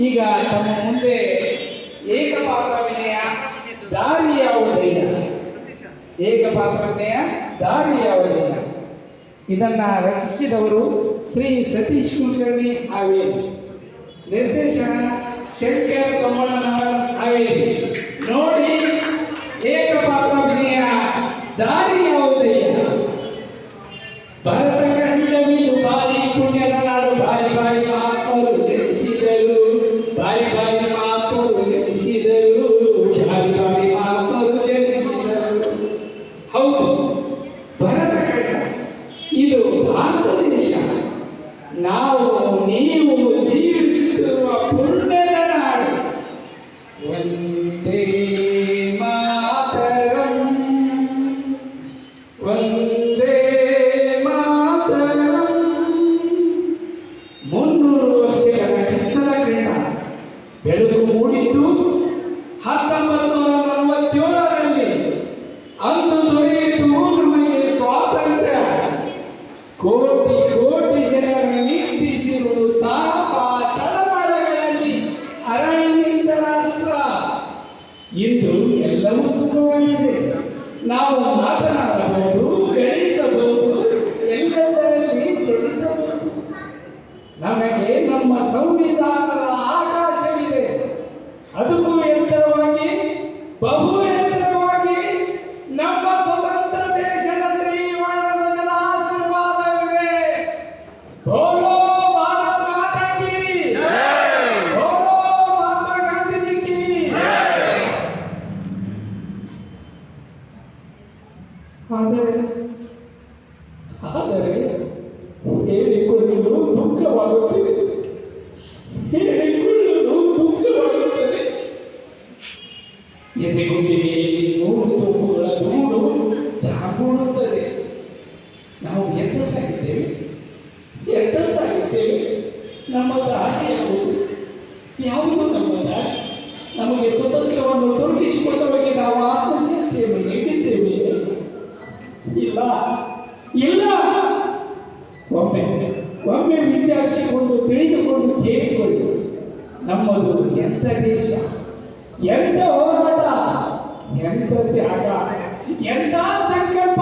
ಈಗ ತಮ್ಮ ಮುಂದೆ ಏಕಪಾತ್ರಾಭಿನಯ ದಾರಿ ಯಾವುದಿಲ್ಲ ಏಕಪಾತ್ರ ವಿನಯ ದಾರಿ ಯಾವುದೇ ಇದನ್ನ ರಚಿಸಿದವರು ಶ್ರೀ ಸತೀಶ್ ಕುಲಕರ್ಣಿ ಹಾವೇರಿ. ನಿರ್ದೇಶನ ಶಂಕರ್ ತಮ್ಮಣ್ಣನವರ್ ಹಾವೇರಿ. ನೋಡಿ ಏಕಪಾತ್ರಾಭಿನಯ ದಾರಿ ಯಾವುದೇ ಭರತ ಕಂಡ ಬಾರಿ ಪುಣ್ಯದ ನಾಡು ಬಾರಿ ಬಾರಿ ಮಹಾತ್ಮರು ಜನಿಸಿದರು ಬಾರಿ ಬಾರಿ ಮಹಾತ್ಮರು ಜನಿಸಿದರು. ಬಾರಿ ಬಾರಿ ಮಹಾತ್ಮರು ಜನಿಸಿದರು. ಹೌದು ಖಂಡ ಇದು ಭಾರತ ನೀವು ಇಂದು ಎಲ್ಲವೂ ಸುಖವಾಗಿದೆ. ನಾವು ಮಾತನಾಡಬಹುದು, ಗಳಿಸಬಹುದು, ಎಲ್ಲದರಲ್ಲಿ ಚಲಿಸಬಹುದು ನಮಗೆ ನಮ್ಮ ಸಂವಿಧಾನದ ಆಕಾಶವಿದೆ. ಅದಕ್ಕೂ ಎತ್ತರವಾಗಿ ಬಹು ಆದರೆ ಹೇಳಿಕೊಳ್ಳಲು ದುಃಖವಾಗುತ್ತದೆ. ಹೇಳಿಕೊಳ್ಳಲು ದುಃಖವಾಗುತ್ತದೆ. ಎದೆಗುಂಡಿಗೆಯಲ್ಲಿ ನೂರು ತೋಪುಗಳ ಧೂಳು ದಾಗೂಡುತ್ತದೆ. ನಾವು ಎತ್ತ ಸಾಗಿದ್ದೇವೆ ಎತ್ತ ಸಾಗಿದ್ದೇವೆ ನಮ್ಮ ದಾರಿ ಯಾವುದು? ಯಾವುದು ನಮ್ಮ ದಾರಿ? ನಮಗೆ ಸ್ವತಂತ್ರವನ್ನು ದೊರಕಿಸಿಕೊಟ್ಟ ಬಗ್ಗೆ ನಾವು ನಮ್ಮದು ಎಂಥ ದೇಶ? ಎಂಥ ಹೋರಾಟ? ಎಂಥ ತ್ಯಾಗ? ಎಂಥ ಸಂಕಲ್ಪ?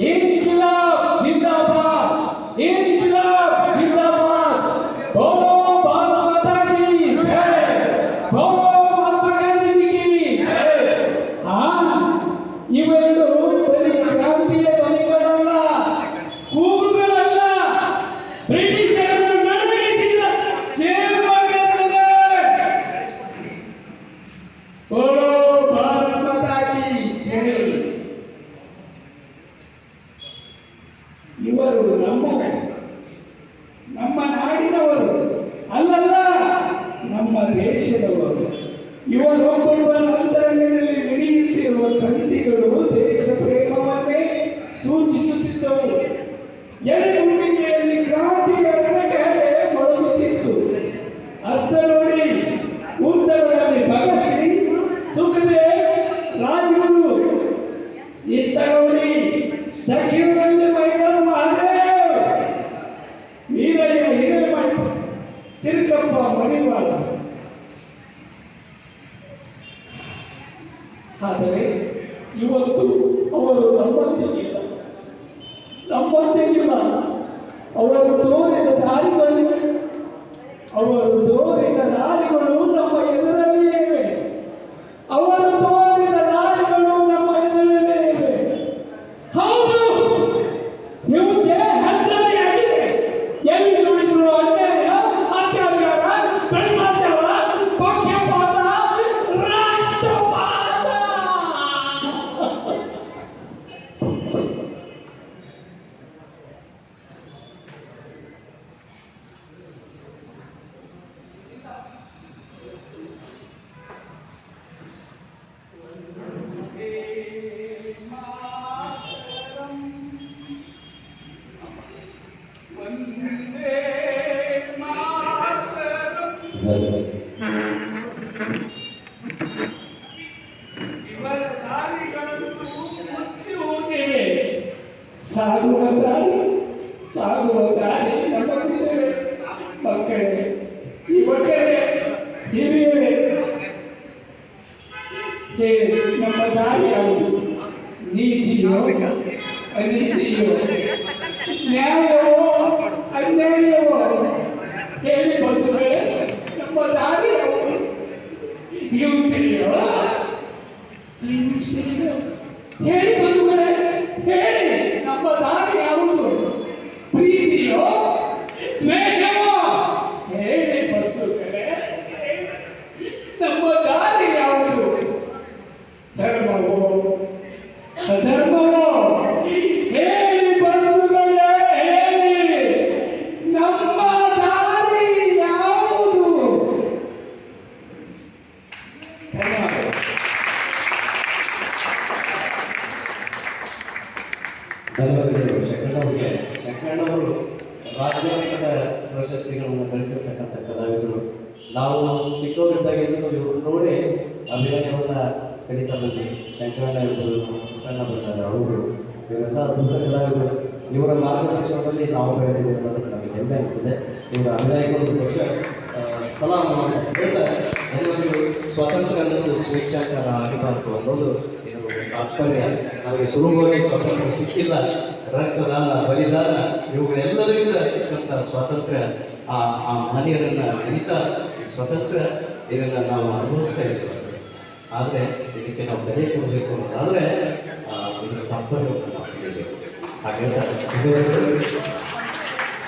ಏನಿಲ್ಲ ಜಿಂದಾಬಾದ್? ಏನಿಲ್ಲ ಜಿಂದಾಬಾದ್? ಬೋಲೋ ಭಾರತ ಮಾತಾ ಜೈ! ಬೋಲೋ ಮಹಾತ್ಮ ಗಾಂಧೀಜಿ ಕಿ ಜೈ! ಆ, ಇವೆರಡು ಬರೀ ಕ್ರಾಂತಿಯ ಧ್ವನಿಗಳಲ್ಲ, ಕೂಗುಗಳಲ್ಲ ಬ್ರಿಟಿಷರನ್ನು ನಡುಗಿಸಿದ ಶಿವಮೊಗ್ಗದಲ್ಲಿ ಬೋಲೋ ಭಾರತ್ ಮಾತಾ ಕಿ ಜೈ ಇವರು ನಮ್ಮ ನಮ್ಮ ನಾಡಿನವರು. ಆದರೆ ಇವತ್ತು ಅವರು ನಮ್ಮೊಂದಿಗಿಲ್ಲ ನಮ್ಮೊಂದಿಗಿಲ್ಲ ಅವರು ತೋರಿದ ದಾರಿಗಳು साधु बताई साधु बताई मटे मकड़े मकड़े हिरे हे। नम दारी आओ नीति यो अनीति यो न्याय यो अन्याय यो हेले बंधु बे नम दारी आओ यूसी यो यूसी यो हेले ಧನ್ಯವಾದಗಳು ಶಂಕರಣ್ಣವರಿಗೆ ಶಂಕರಣ್ಣವರು ರಾಜ್ಯ ಮಟ್ಟದ ಪ್ರಶಸ್ತಿಗಳನ್ನು ಗಳಿಸಿರ್ತಕ್ಕಂಥ ಕಲಾವಿದರು. ನಾವು ಚಿಕ್ಕವರಿದ್ದಾಗಿಂದಲೂ ಇವರು ನೋಡಿ ಅಭಿನಯವನ್ನ ಕಲಿತಾ ಬಂದ್ವಿ. ಶಂಕರಣ್ಣ ಇರ್ಬೋದು ಬರ್ತಾರೆ ಅವರು. ಇವರೆಲ್ಲ ಅದ್ಭುತ ಕಲಾವಿದರು. ಇವರ ಮಾರ್ಗದರ್ಶನದಲ್ಲಿ ನಾವು ಬೆಳೆದಿದೆ ಅನ್ನೋದಕ್ಕೆ ನಮಗೆ ಹೆಮ್ಮೆ ಅನಿಸ್ತದೆ ಇವರ ಅಭಿನಯಕ್ಕೊಂದು ದೊಡ್ಡ ಸಲಾಮ್ ಅಂತ ಧನ್ಯವಾದಗಳು. ಸ್ವಾತಂತ್ರ್ಯ ಅನ್ನೋದು ಸ್ವೇಚ್ಛಾಚಾರ ಆಗಬಾರದು ಅನ್ನೋದು ತಾತ್ಪರ್ಯ ನಮಗೆ ಸುಲಭವಾಗಿ ಸ್ವಾತಂತ್ರ್ಯ ಸಿಕ್ಕಿಲ್ಲ. ರಕ್ತದಾನ, ಬಲಿದಾನ ಇವುಗಳೆಲ್ಲರಿಂದ ಸಿಕ್ಕಂಥ ಸ್ವಾತಂತ್ರ್ಯ, ಆ ಆ ಮಹನೀಯರನ್ನು ನೆನೀತಾ ಸ್ವತಂತ್ರ ಇದನ್ನು ನಾವು ಅನುಭವಿಸ್ತಾ ಇದ್ದೀವಿ ಸರ್. ಆದರೆ ಇದಕ್ಕೆ ನಾವು ಬೆಲೆ ಕೊಡಬೇಕು ಅನ್ನೋದಾದರೆ ಇದರ ತಾತ್ಪರ್ಯವನ್ನು ನಾವು ತಿಳಿಯಬೇಕು. ಹಾಗೆ